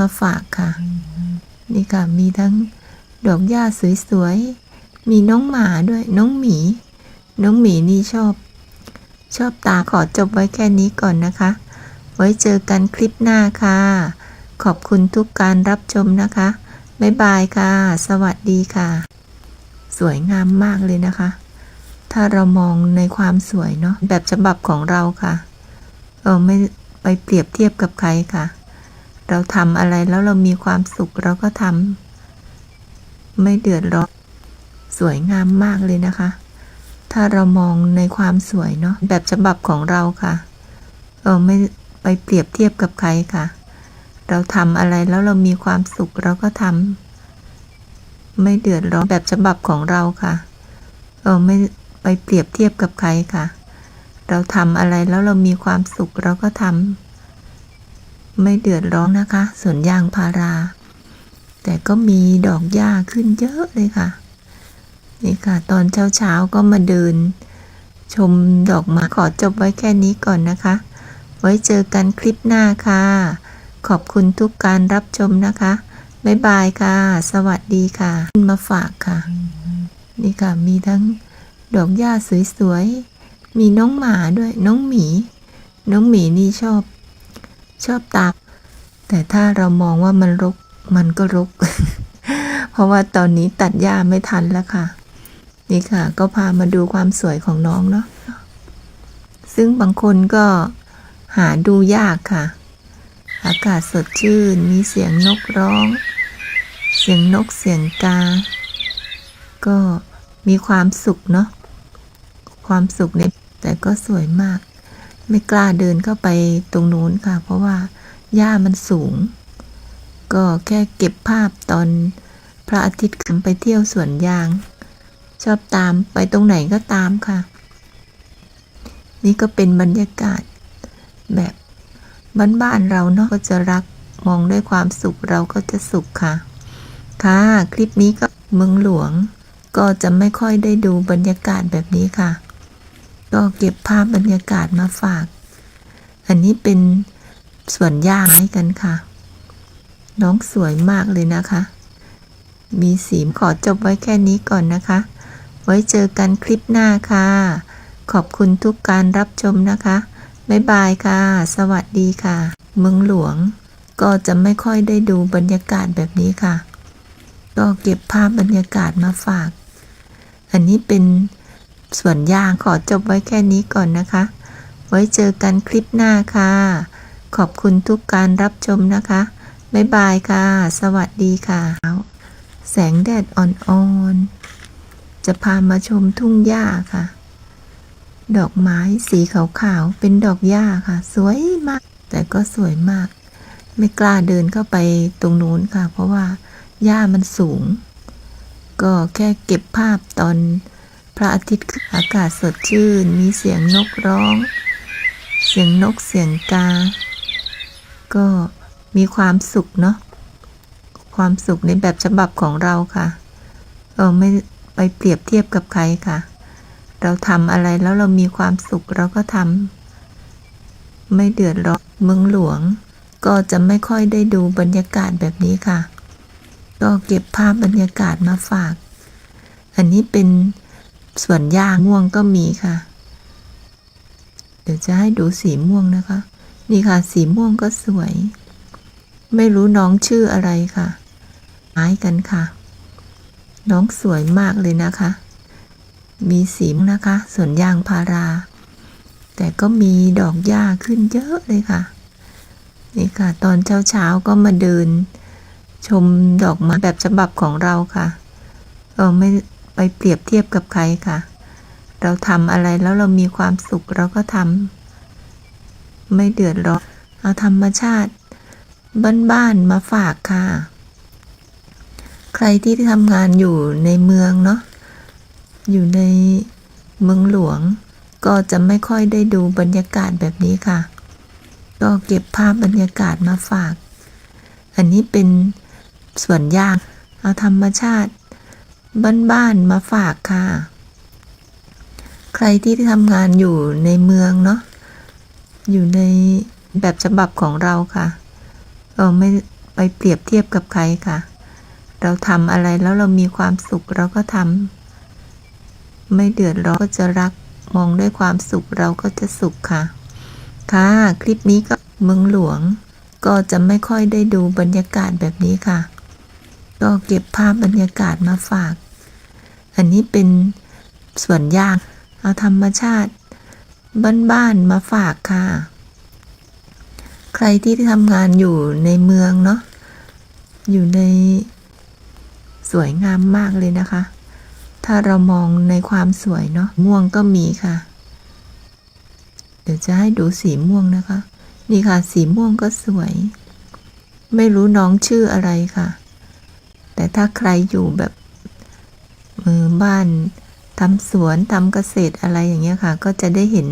มาฝากค่ะ นี่ค่ะมีทั้งดอกหญ้าสวยๆ มีน้องหมาด้วยน้องหมี น้องหมีนี่ชอบ ชอบตาขอจบไว้แค่นี้ก่อนนะคะ ไว้เจอกันคลิปหน้าค่ะ ขอบคุณทุกการรับชมนะคะ บ๊ายบายค่ะ สวัสดีค่ะ สวยงามมากเลยนะคะ ถ้าเรามองในความสวยเนาะแบบฉบับของเราค่ะ เราไม่ไปเปรียบเทียบกับใครค่ะ เราทำอะไรแล้วเรามีความสุขเราก็ทำไม่เดือดร้อนสวยงามมากเลยนะคะ ถ้าเรามองในความสวยเนาะแบบฉบับของเราค่ะ เราไม่ไปเปรียบเทียบกับใครค่ะ เราทำอะไรแล้วเรามีความสุขเราก็ทำไม่เดือดร้อนแบบฉบับของเราค่ะ เราไม่ไปเปรียบเทียบกับใครค่ะ เราทำอะไรแล้วเรามีความสุขเราก็ทำ ไม่เดือดร้อนนะคะสวนยางพารา แต่ก็มีดอกหญ้าขึ้นเยอะเลยค่ะ นี่ค่ะ ตอนเช้าๆก็มาเดิน ชมดอกไม้ขอจบไว้แค่นี้ก่อนนะคะ ไว้เจอกันคลิปหน้าค่ะ ขอบคุณทุกการรับชมนะคะ บ๊ายบายค่ะ สวัสดีค่ะมาฝากค่ะ นี่ค่ะมีทั้งดอกหญ้าสวยๆ มีน้องหมาด้วยน้องหมี น้องหมีนี่ชอบ ชอบตาแต่ถ้าเรามองว่ามันรก มันก็รก เพราะว่าตอนนี้ตัดหญ้าไม่ทันแล้วค่ะ นี่ค่ะ ก็พามาดูความสวยของน้องเนาะ ซึ่งบางคนก็หาดูยากค่ะ อากาศสดชื่น มีเสียงนกร้อง เสียงนกเสียงกา ก็มีความสุขเนาะ ความสุขเนี่ยแต่ก็สวยมาก ไม่กล้าเดินเข้าไปตรงนู้นค่ะ เพราะว่าหญ้ามันสูง ก็แค่เก็บภาพตอนพระอาทิตย์ขึ้นไปเที่ยวสวนยาง ชอบตามไปตรงไหนก็ตามค่ะ นี่ก็เป็นบรรยากาศแบบบ้านๆเราเนาะก็จะรักมองด้วยความสุขเราก็จะสุขค่ะ ค่ะ คลิปนี้ก็เมืองหลวง ก็จะไม่ค่อยได้ดูบรรยากาศแบบนี้ค่ะ ก็เก็บภาพบรรยากาศมาฝาก อันนี้เป็นสวนยางให้กันค่ะ น้องสวยมากเลยนะคะ มีสีขอจบไว้แค่นี้ก่อนนะคะ ไว้เจอกันคลิปหน้าค่ะ ขอบคุณทุกการรับชมนะคะ บ๊ายบายค่ะ สวัสดีค่ะ เมืองหลวงก็จะไม่ค่อยได้ดูบรรยากาศแบบนี้ค่ะ ก็เก็บภาพบรรยากาศมาฝาก อันนี้เป็น สวนยางขอจบไว้แค่นี้ก่อนนะคะ ไว้เจอกันคลิปหน้าค่ะ ขอบคุณทุกการรับชมนะคะ บ๊ายบายค่ะ สวัสดีค่ะ แสงแดดอ่อนๆ จะพามาชมทุ่งหญ้าค่ะ ดอกไม้สีขาวๆ เป็นดอกหญ้าค่ะ สวยมาก แต่ก็สวยมาก ไม่กล้าเดินเข้าไปตรงนู้นค่ะ เพราะว่าหญ้ามันสูง ก็แค่เก็บภาพตอน พระอาทิตย์อากาศสดชื่น มีเสียงนกร้อง เสียงนกเสียงกา ก็มีความสุขเนาะ ความสุขในแบบฉบับของเราค่ะเราไม่ไปเปรียบเทียบกับใครค่ะ เราทำอะไรแล้วเรามีความสุขเราก็ทำไม่เดือดร้อนเมืองหลวง ก็จะไม่ค่อยได้ดูบรรยากาศแบบนี้ค่ะ ก็เก็บภาพบรรยากาศมาฝาก อันนี้เป็น ส่วนยางม่วงก็มีค่ะ เดี๋ยวจะให้ดูสีม่วงนะคะ นี่ค่ะ สีม่วงก็สวย ไม่รู้น้องชื่ออะไรค่ะไม้กันค่ะ น้องสวยมากเลยนะคะ มีสีนะคะ สวนยางพารา แต่ก็มีดอกหญ้าขึ้นเยอะเลยค่ะ นี่ค่ะ ตอนเช้าๆก็มาเดิน ชมดอกไม้แบบฉบับของเราค่ะเราไม่ ไปเปรียบเทียบกับใครค่ะ เราทำอะไรแล้วเรามีความสุขเราก็ทำไม่เดือดร้อนเอาธรรมชาติ บ้านๆมาฝากค่ะ ใครที่ทำงานอยู่ในเมืองเนาะอยู่ในเมืองหลวง ก็จะไม่ค่อยได้ดูบรรยากาศแบบนี้ค่ะ ก็เก็บภาพบรรยากาศมาฝาก อันนี้เป็นสวนยางเอาธรรมชาติ บ้านๆมาฝากค่ะ ใครที่ทำงานอยู่ในเมืองเนาะอยู่ในแบบฉบับของเราค่ะเราไม่ไปไปเปรียบเทียบกับใครค่ะ เราทำอะไรแล้วเรามีความสุขเราก็ทำไม่เดือดร้อนก็จะรักมองด้วยความสุขเราก็จะสุขค่ะ ค่ะ คลิปนี้ก็เมืองหลวง ก็จะไม่ค่อยได้ดูบรรยากาศแบบนี้ค่ะ ก็เก็บภาพบรรยากาศมาฝาก อันนี้เป็นส่วนยางเอาธรรมชาติ บ้านๆมาฝากค่ะ ใครที่ทำงานอยู่ในเมืองเนาะอยู่ในสวยงามมากเลยนะคะ ถ้าเรามองในความสวยเนาะม่วงก็มีค่ะ เดี๋ยวจะให้ดูสีม่วงนะคะ นี่ค่ะ สีม่วงก็สวย ไม่รู้น้องชื่ออะไรค่ะ แต่ถ้าใครอยู่แบบ บ้านทำสวนทำเกษตรอะไรอย่างเงี้ยค่ะ ก็จะได้เห็น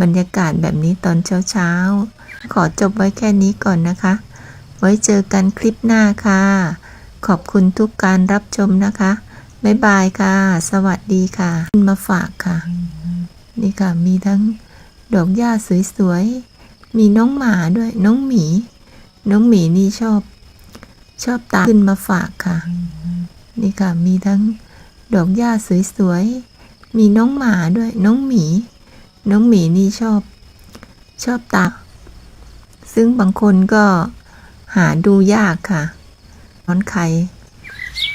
บรรยากาศแบบนี้ตอนเช้าๆ ขอจบไว้แค่นี้ก่อนนะคะ ไว้เจอกันคลิปหน้าค่ะ ขอบคุณทุกการรับชมนะคะ บ๊ายบายค่ะ สวัสดีค่ะมาฝากค่ะ นี่ค่ะ มีทั้งดอกหญ้าสวยๆ มีน้องหมาด้วย น้องหมี น้องหมีนี่ชอบ ชอบตามขึ้นมาฝากค่ะ นี่ค่ะ มีทั้ง ดอกหญ้าสวยๆ มีน้องหมาด้วยน้องหมี น้องหมีนี่ชอบ ชอบตามซึ่งบางคนก็หาดูยากค่ะน้อนใคร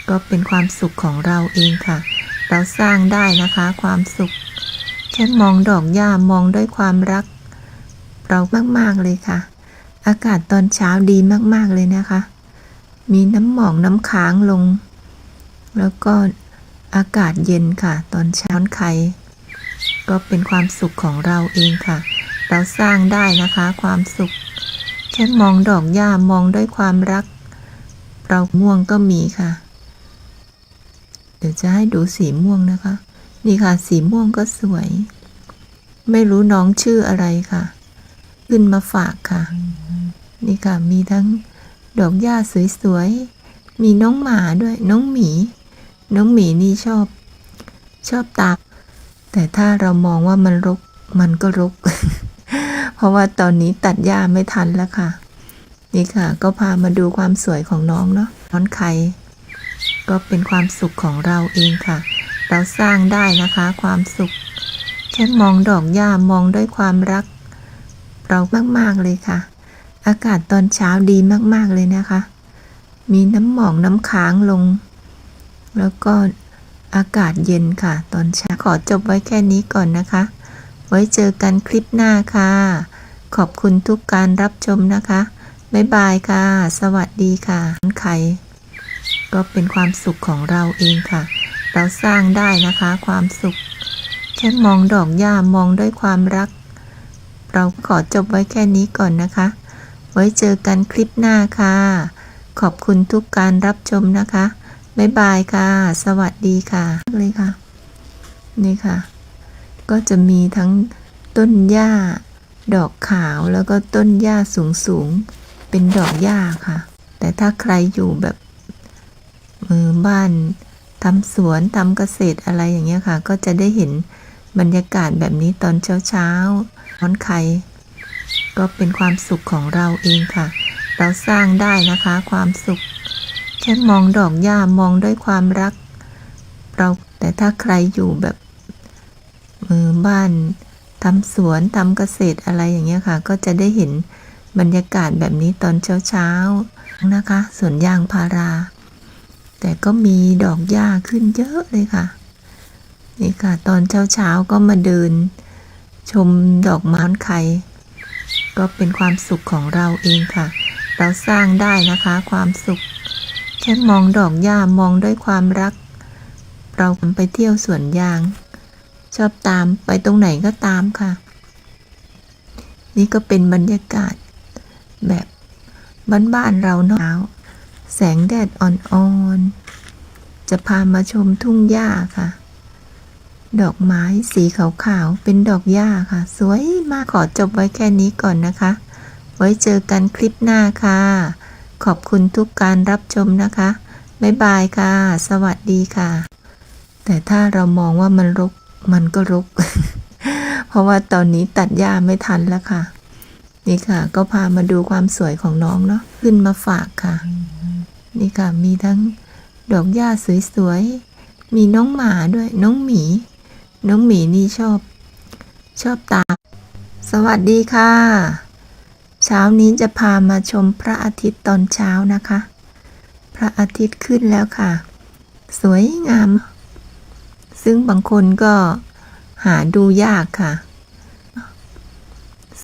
ก็เป็นความสุขของเราเองค่ะ เราสร้างได้นะคะความสุข แค่มองดอกหญ้ามองด้วยความรัก เรามากๆเลยค่ะ อากาศตอนเช้าดีมากๆเลยนะคะ มีน้ำหมอกน้ำค้างลง แล้วก็ อากาศเย็นค่ะ ตอนเช้าใครก็เป็นความสุขของเราเองค่ะ เราสร้างได้นะคะ ความสุขแค่มองดอกหญ้ามองด้วยความรัก เราม่วงก็มีค่ะ เดี๋ยวจะให้ดูสีม่วงนะคะ นี่ค่ะ สีม่วงก็สวย ไม่รู้น้องชื่ออะไรค่ะ ขึ้นมาฝากค่ะ นี่ค่ะมีทั้งดอกหญ้าสวยๆ มีน้องหมาด้วยน้องหมี น้องหมีนี่ชอบ ชอบตามแต่ถ้าเรามองว่ามันรกมันก็รก เพราะว่าตอนนี้ตัดหญ้าไม่ทันแล้วค่ะ นี่ค่ะ ก็พามาดูความสวยของน้องเนาะน้อนไข่ก็เป็นความสุขของเราเองค่ะ เราสร้างได้นะคะ ความสุขแค่มองดอกหญ้ามองด้วยความรัก เรามากๆเลยค่ะ อากาศตอนเช้าดีมากๆเลยนะคะ มีน้ำหมอกน้ำค้างลง แล้วก็อากาศเย็นค่ะ ตอนเช้าขอจบไว้แค่นี้ก่อนนะคะ ไว้เจอกันคลิปหน้าค่ะ ขอบคุณทุกการรับชมนะคะ บ๊ายบายค่ะ สวัสดีค่ะใครก็เป็นความสุขของเราเองค่ะ เราสร้างได้นะคะความสุข แค่มองดอกหญ้ามองด้วยความรัก เราขอจบไว้แค่นี้ก่อนนะคะ ไว้เจอกันคลิปหน้าค่ะ ขอบคุณทุกการรับชมนะคะ บ๊ายบายค่ะ สวัสดีค่ะเลยค่ะ นี่ค่ะ ก็จะมีทั้งต้นหญ้า ดอกขาวแล้วก็ต้นหญ้าสูงสูงๆเป็นดอกหญ้าค่ะ แต่ถ้าใครอยู่แบบมือบ้านทำสวนทำเกษตรอะไรอย่างเงี้ยค่ะ ก็จะได้เห็นบรรยากาศแบบนี้ตอนเช้าเช้าๆน้อนใครก็เป็นความสุขของเราเองค่ะ เราสร้างได้นะคะความสุข ค่มองดอกหญ้ามองด้วยความรัก เราแต่ถ้าใครอยู่แบบมือบ้านทำสวนทำเกษตรอะไรอย่างเงี้ยค่ะ ก็จะได้เห็นบรรยากาศแบบนี้ตอนเช้าๆนะคะสวนยางพารา แต่ก็มีดอกหญ้าขึ้นเยอะเลยค่ะ นี่ค่ะ ตอนเช้าๆก็มาเดิน ชมดอกไม้ไข่ก็เป็นความสุขของเราเองค่ะ เราสร้างได้นะคะความสุข ค่มองดอกหญ้ามองด้วยความรัก เราไปเที่ยวสวนยาง ชอบตามไปตรงไหนก็ตามค่ะ นี่ก็เป็นบรรยากาศ แบบบ้านๆเราเนาะแสงแดดอ่อนๆ จะพามาชมทุ่งหญ้าค่ะ ดอกไม้สีขาวๆ เป็นดอกหญ้าค่ะ สวยมากขอจบไว้แค่นี้ก่อนนะคะ ไว้เจอกันคลิปหน้าค่ะ ขอบคุณทุกการรับชมนะคะ บ๊ายบายค่ะ สวัสดีค่ะ แต่ถ้าเรามองว่ามันรก มันก็รก เพราะว่าตอนนี้ตัดหญ้าไม่ทันแล้วค่ะ นี่ค่ะ ก็พามาดูความสวยของน้องเนาะ ขึ้นมาฝากค่ะ นี่ค่ะ มีทั้งดอกหญ้าสวยๆ มีน้องหมาด้วย น้องหมี น้องหมีนี่ชอบ ชอบตา สวัสดีค่ะ เช้านี้จะพามาชมพระอาทิตย์ตอนเช้านะคะ พระอาทิตย์ขึ้นแล้วค่ะ สวยงาม ซึ่งบางคนก็หาดูยากค่ะ